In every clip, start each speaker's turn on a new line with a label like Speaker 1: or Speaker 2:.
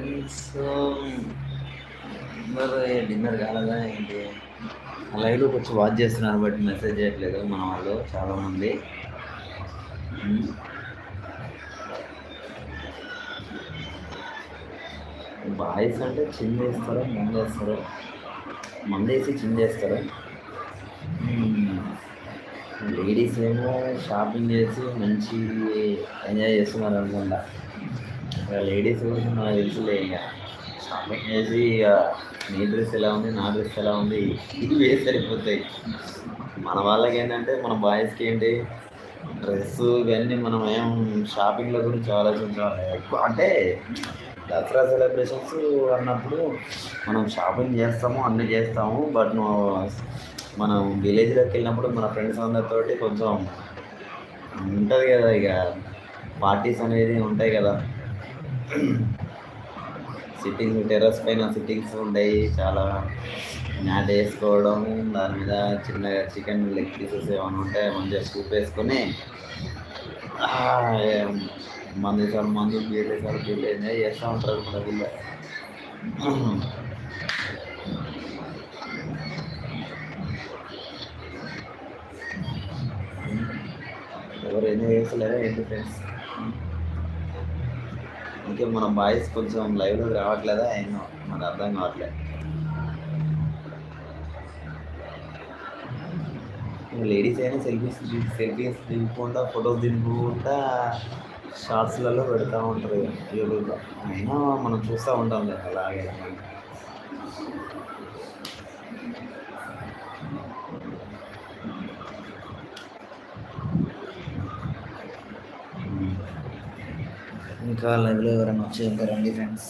Speaker 1: Friends మరి dinner కాలేదా ఏంటి? లైవ్లోకి వచ్చి వాచ్ చేస్తున్నారు బట్ మెసేజ్ చేయట్లేదు మన వాళ్ళు చాలామంది. బాయ్స్ అంటే చిన్ చేస్తారో ముందు వేస్తారో మందేసి చిన్ చేస్తారో. లేడీస్ ఏమో షాపింగ్ చేసి మంచి ఎంజాయ్ చేస్తున్నారు అనుకుంటా. లేడీస్ గురించి నాకు తెలుసులే ఇక. షాపింగ్ చేసి ఇక నీ డ్రెస్ ఎలా ఉంది నా డ్రెస్ ఎలా ఉంది ఇవే సరిపోతాయి. మన వాళ్ళకి ఏంటంటే మన బాయ్స్కి ఏంటి డ్రెస్ ఇవన్నీ మనం ఏం షాపింగ్ల గురించి ఆలోచించాలి ఎక్కువ అంటే దసరా సెలబ్రేషన్స్ అన్నప్పుడు మనం షాపింగ్ చేస్తాము అన్నీ చేస్తాము బట్ మనం విలేజ్లోకి వెళ్ళినప్పుడు మన ఫ్రెండ్స్ అందరితోటి కొంచెం ఉంటుంది కదా ఇక. పార్టీస్ అనేది ఉంటాయి కదా. సిట్టింగ్స్ టెర్రస్ పైన సిట్టింగ్స్ ఉంటాయి చాలా మ్యాట్ వేసుకోవడం దాని మీద చిన్నగా చికెన్ లెగ్ పీసెస్ ఏమైనా ఉంటే మంచిగా సూప్ వేసుకొని మందు సార్ మందు బీర్లు సార్ బీర్లు ఎంజాయ్ చేస్తూ ఉంటారు మన ఎవరు ఎంజాయ్ చేస్తలేరా ఏంటి ఫ్రెండ్స్? అందుకే మన బాయ్స్ కొంచెం లైవ్లో రావట్లేదా? ఏమో మనకు అర్థం కావట్లేదు లేడీస్ అయినా సెల్ఫీస్ సెల్ఫీస్ దింపుకుంటా ఫొటోస్ దింపుకుంటా షార్ట్స్లలో పెడతా ఉంటారు యూట్యూబ్లో అయినా మనం చూస్తూ ఉంటాం అలాగే. ఇంకా లైవ్లో ఎవరైనా వచ్చి ఉంటారండి ఫ్రెండ్స్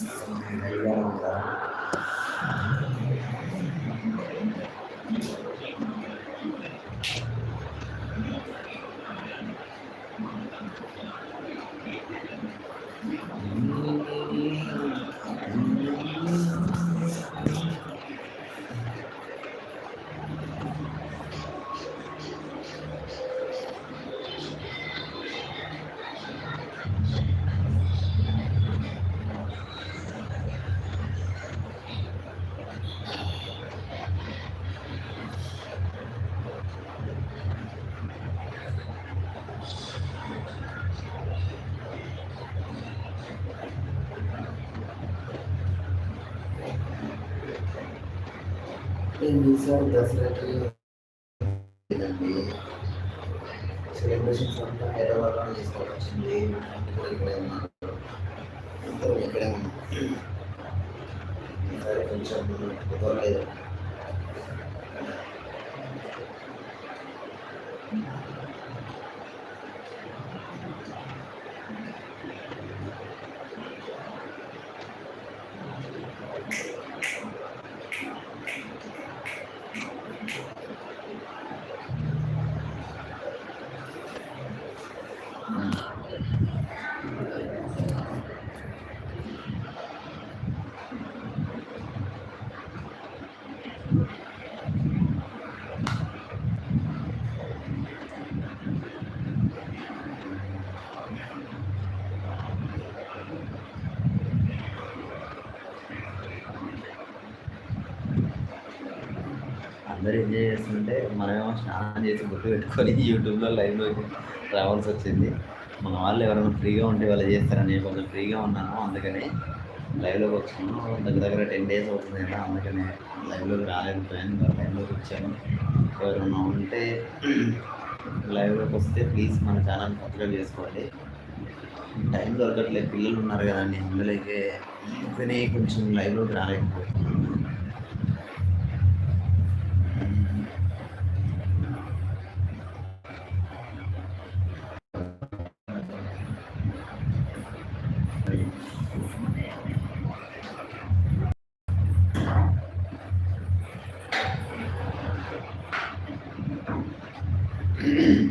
Speaker 1: నేను ఉంటారా ఏం దసరాకి సెలబ్రేషన్స్ అంతా హైదరాబాద్లో చేసుకోవాల్సింది కూడా ఇక్కడే ఉన్నారు అందరూ ఇక్కడే ఉన్నాం సరే కొంచెం కుదరలేదు అందరూ ఎంజాయ్ చేస్తుంటే మనమేమో స్నానం చేసి గుర్తు పెట్టుకొని యూట్యూబ్లో లైవ్లో రావాల్సి వచ్చింది. మన వాళ్ళు ఎవరైనా ఫ్రీగా ఉంటే వాళ్ళు చేస్తారని కొంచెం ఫ్రీగా ఉన్నాను. అందుకని లైవ్లోకి వచ్చాను. దగ్గర దగ్గర టెన్ డేస్ అవుతుంది కదా అందుకని లైవ్లోకి రాలేకపోయాను ఇంకా లైవ్లోకి వచ్చాను. ఎవరైనా ఉంటే లైవ్లోకి వస్తే ప్లీజ్ మన ఛానల్ సబ్స్క్రైబ్ చేసుకోవాలి. టైం దొరకట్లేదు. పిల్లలు ఉన్నారు కదండి అందులోకి అందుకని కొంచెం లైవ్లోకి రాలేకపోతున్నాను. Thank you.